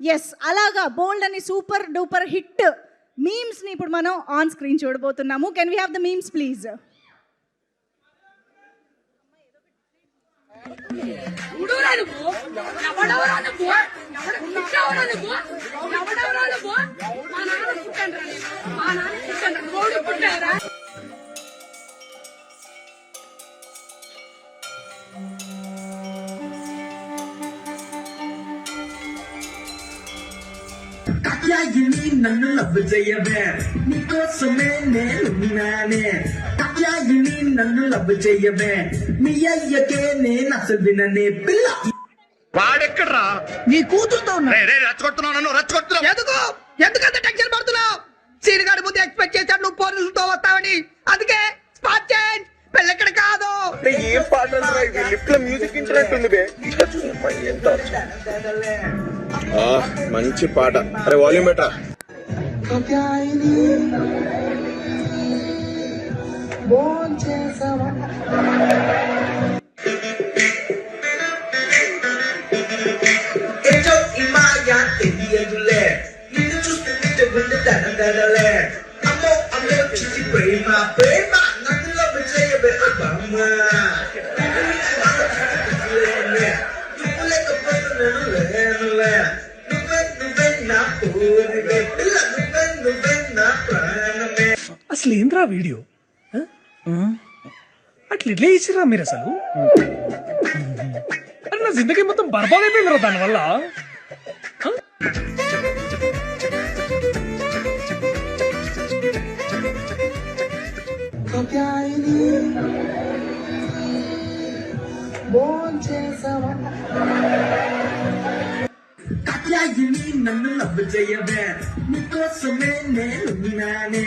Yes అలాగా బోల్డ్ అని super duper hit మీమ్స్ని ఇప్పుడు మనం ఆన్ స్క్రీన్ చూడబోతున్నాము can we have the memes please ఎవడోరా నువ్వు ఎవడెవరా మా నాన్న పుట్టానురా నేను. మా నాన్న పుట్టాను కాత్యాయిని నన్ను లవ్ చేయవే. నీకోసమే నేనున్నానే కాత్యాయిని నన్ను లవ్ చేయవే. మీ అయ్యకే నేను అసలు విననే పిల్ల. వాడెక్కడ్రా? నీ కూతురుతో రెచ్చగొడుతున్నావు నన్ను రెచ్చగొడుతున్నావు. ఎందుకు? ఎందుకంత టెన్షన్ పడుతున్నావు? సీనిగాడి ముందు ఎక్స్పెక్ట్ చేశాడు నువ్వు పోలీసులతో వస్తావని. అందుకే కాదు ఏం పాట లిఫ్ట్లో మ్యూజిక్ ఇంటర్నెట్ బే. ఎంత ఆ, మంచి పాట. అరే వాల్యూమ్ బెటా గుండె తనదలే అబ్బమ్మ నువ్వు లేకపోతే నేను లేనులే నువ్వే నువ్వే నా ఊరివే పిల్ల నువ్వే నువ్వే నా ప్రాణమే అసలు ఏంద్రా వీడియో? అట్లా ఇట్లా ఇచ్చిరా మీరు అసలు? నా జిందగీ మొత్తం బర్బాద్ అయిపోయిందిరా దానివల్ల. ఆ? కాత్యాయిని నన్ను లవ్ చేయవే నీకోసమే నేనున్నానే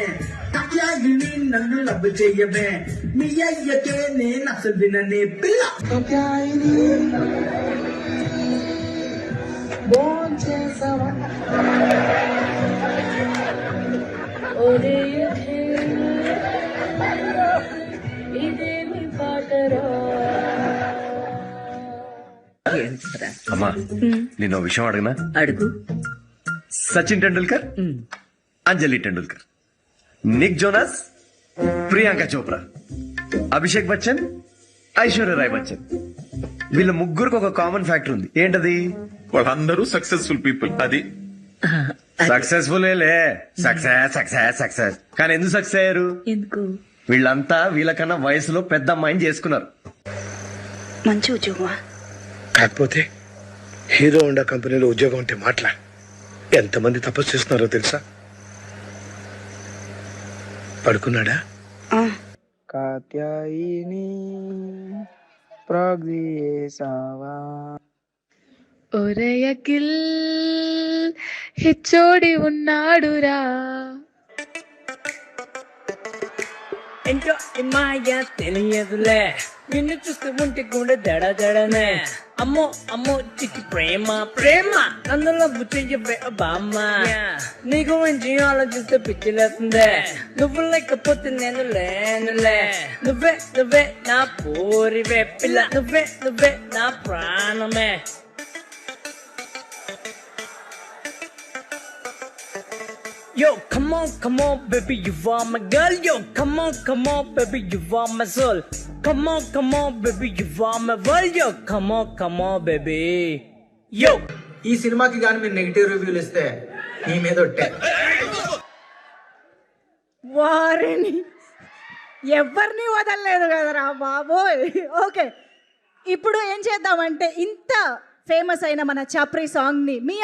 కాత్యాయిని నన్ను లవ్ చేయవే మీ అయ్యకే నేను అసలు విననే పిల్ల అమ్మా నేను విషయం అడగనా? అడుగు. Sachin Tendulkar Anjali Tendulkar Nick Jonas Priyanka Chopra Abhishek Bachchan Aishwarya Rai Bachchan. వీళ్ళ ముగ్గురికి ఒక కామన్ ఫ్యాక్టర్ ఉంది. ఏంటది? వాళ్ళందరూ సక్సెస్ఫుల్ పీపుల్ అది. సక్సెస్ఫుల్ లే. సక్సెస్ సక్సెస్ సక్సెస్ కానీ ఎందుకు సక్సెస్ అయ్యారు? ఎందుకు? వీళ్ళంతా వీళ్ళకన్నా వయసులో పెద్ద అమ్మాయిని చేసుకున్నారు. మంచి ఉద్యోగమా? కాకపోతే హీరో హోండా కంపెనీలో ఉద్యోగం ఉంటే మాట్లా. ఎంతమంది తపస్సు చేస్తున్నారో తెలుసా? పడుకున్నాడా? ఆ, కాత్యాయిని ప్రాగ్దియేసావా ఒరయకిల్ హిచ్చోడి ఉన్నాడురా. ఇంకా మాయ తెలియదులే. నిన్ను చూస్తూ ఉంటే కూడా దడ దడనే. అమ్మో అమ్మో చిచ్చి ప్రేమ ప్రేమ. అందులో బుచ్చయ్యవే బామ్మ నీ గురించి ఆలోచిస్తే పిచ్చి లేస్తుందే. నువ్వు లేకపోతే నేను లేనులే. నువ్వే నువ్వే నా పూరివే పిల్ల. నువ్వే నువ్వే నా ప్రాణమే. Yo, come on, come on, baby, you are my girl. Yo, come on, come on, baby, you are my soul. Come on, come on, baby, you are my world. Yo, come on, come on, baby. Yo. ఈ సినిమాకి కానీ మీరు negative రివ్యూలు ఇస్తే మీ మీద ఒట్టే వారిని ఎవరిని వదలలేదు కదరా బాబోయ్ ఓకే ఇప్పుడు ఏం చేద్దామంటే ఇంత ఫేమస్ అయిన మన చప్రి సాంగ్ని మీ